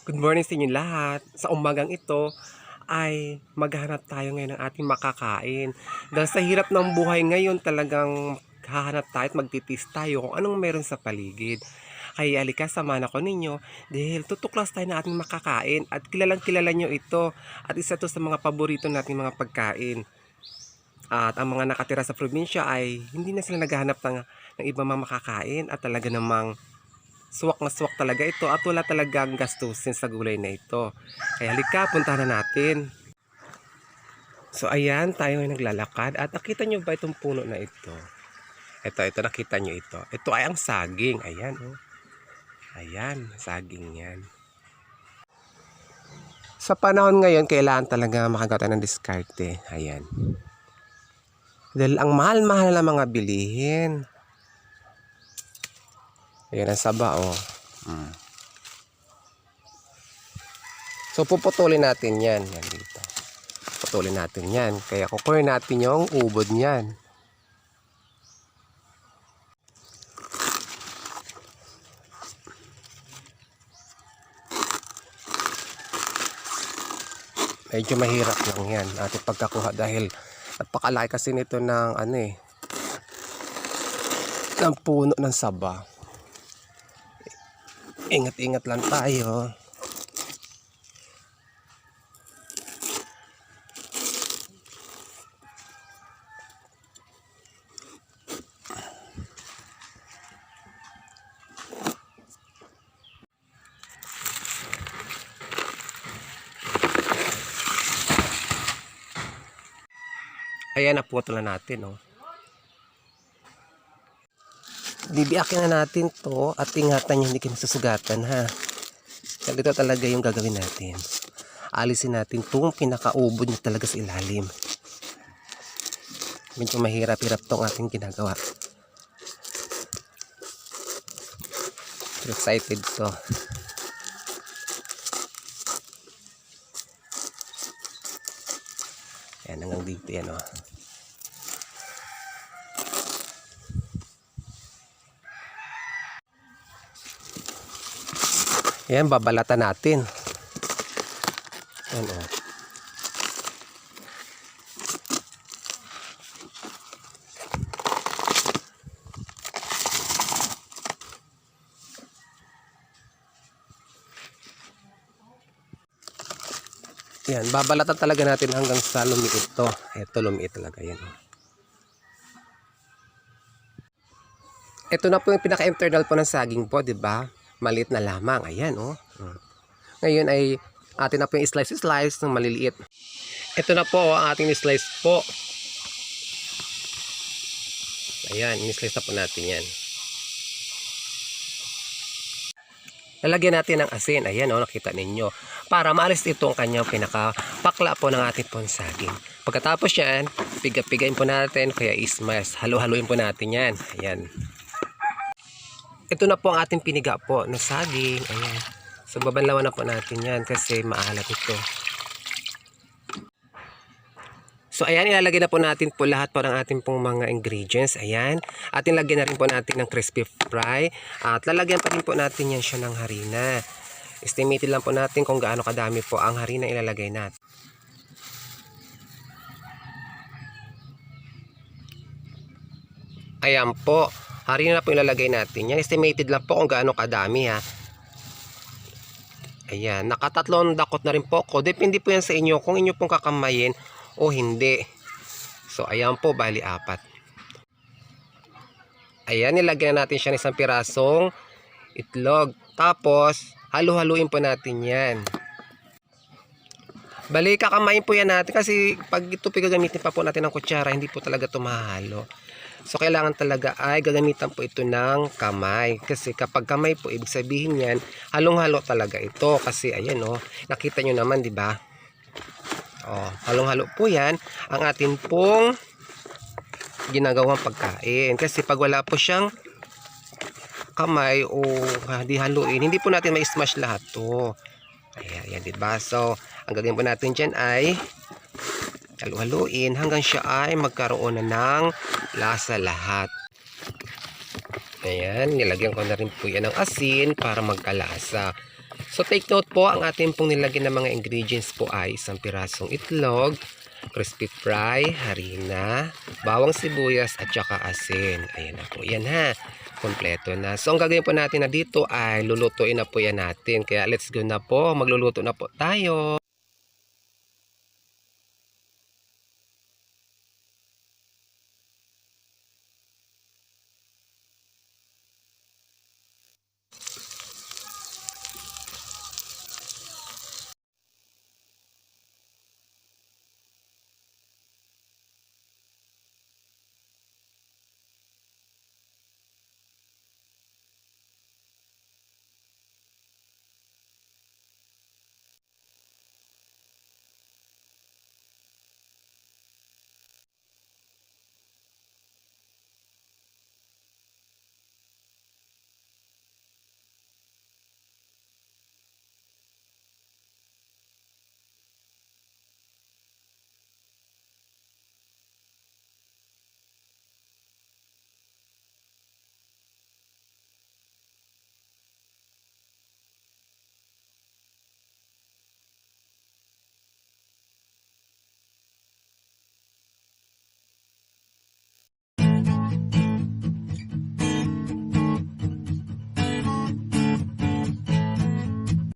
Good morning sa inyo lahat. Sa umagang ito ay maghanap tayo ngayon ng ating makakain. Dahil sa hirap ng buhay ngayon talagang hahanap tayo at magtitis tayo kung anong meron sa paligid. Kaya alika, samahan ako ninyo dahil tutuklas tayo ng ating makakain at kilalang kilala nyo ito at isa to sa mga paborito nating mga pagkain. At ang mga nakatira sa probinsya ay hindi na sila naghahanap ng, ng ibang mga makakain at talaga namang swak na swak talaga ito at wala talagang gastusin sa gulay na ito. Kaya halika, puntahan na natin. So ayan, tayo ay naglalakad at nakita nyo ba itong puno na ito? Ito, ito, nakita nyo ito. Ito ay ang saging. Ayan, oh. Ayan, saging yan. Sa panahon ngayon, kailangan talaga makagawa tayo ng diskarte. Ayan. Dahil ang mahal-mahal na mga bilihin. Ayan ang saba, oh. Mm. So, puputulin natin yan. Yan dito. Putulin natin yan. Kaya kukunin natin yung ubod niyan. Medyo mahirap lang yan ating pagkakuha dahil napakalaki kasi nito ng ano eh ng puno ng saba. Ingat-ingat lang tayo. Ayan, naputol na natin, oh. Bibiakin na natin to at ingatan nyo hindi kayo susugatan, ha. Kasi ito talaga yung gagawin natin. Alisin natin itong pinakaubod niya talaga sa ilalim. Medyo mahirap-hirap tong ating ginagawa. Excited to. Yan, hanggang dito yan, oh. Yan, babalatan natin. Yan, oh. Yan, babalatan talaga natin hanggang sa lumiit to. Ito, lumiit talaga yan. oh. Ito na po yung pinaka-internal po ng saging po, di ba? Maliit na lamang. Ayan, oh. Mm. Ngayon ay atin na po yung slice-slice ng maliliit. Ito na po oh, ang ating slice po. Ayan, in-slice na po natin yan. Lalagyan natin ng asin. Ayan, oh, nakita ninyo. Para maalis ito ang kanyang pinakapakla po ng ating pong saging. Pagkatapos yan, piga-pigain po natin, kaya ismas. Halo-haluin po natin yan. Ayan. Ito na po ang ating piniga po na saging. Ayan. So, babanlawan na po natin yan kasi maalat ito. So, ayan, ilalagay na po natin po lahat po ng ating pong mga ingredients. Ayan. At ilagyan na rin po natin ng crispy fry. At lalagyan pa rin po natin yan siya ng harina. Estimated lang po natin kung gaano kadami po ang harina ilalagay natin. Ayan po. Harina na po ilalagay natin. Yan, estimated lang po kung gaano kadami ha. Ayan, nakatatlong dakot na rin po ako. Depende po yan sa inyo kung inyo pong kakamayin o hindi. So, ayan po, bali apat. Ayan, nilagyan na natin siya ng isang pirasong itlog. Tapos, halu-haluin po natin yan. Bali, kakamayin po yan natin kasi pag ito gagamitin pa po natin ng kutsara, hindi po talaga ito mahalo. So, kailangan talaga ay gagamitan po ito ng kamay. Kasi kapag kamay po, ibig sabihin yan, halong-halo talaga ito. Kasi, ayan o, oh, nakita nyo naman, di ba? Oh, halong-halo po yan ang atin pong ginagawang pagkain. Kasi pag wala po siyang kamay o ah, di haluin, hindi po natin ma-smash lahat to. Ayan, ayan, di ba? So, ang gagawin po natin dyan ay halu-haluin hanggang siya ay magkaroon na ng lasa lahat. Ayan, nilagyan ko na rin po yan ng asin para magkalasa. So, take note po, ang ating pong nilagyan ng mga ingredients po ay isang pirasong itlog, crispy fry, harina, bawang sibuyas at saka asin. Ayan na po yan ha. Kompleto na. So ang gagawin po natin na dito ay lulutuin na po yan natin. Kaya let's go na po. Magluluto na po tayo.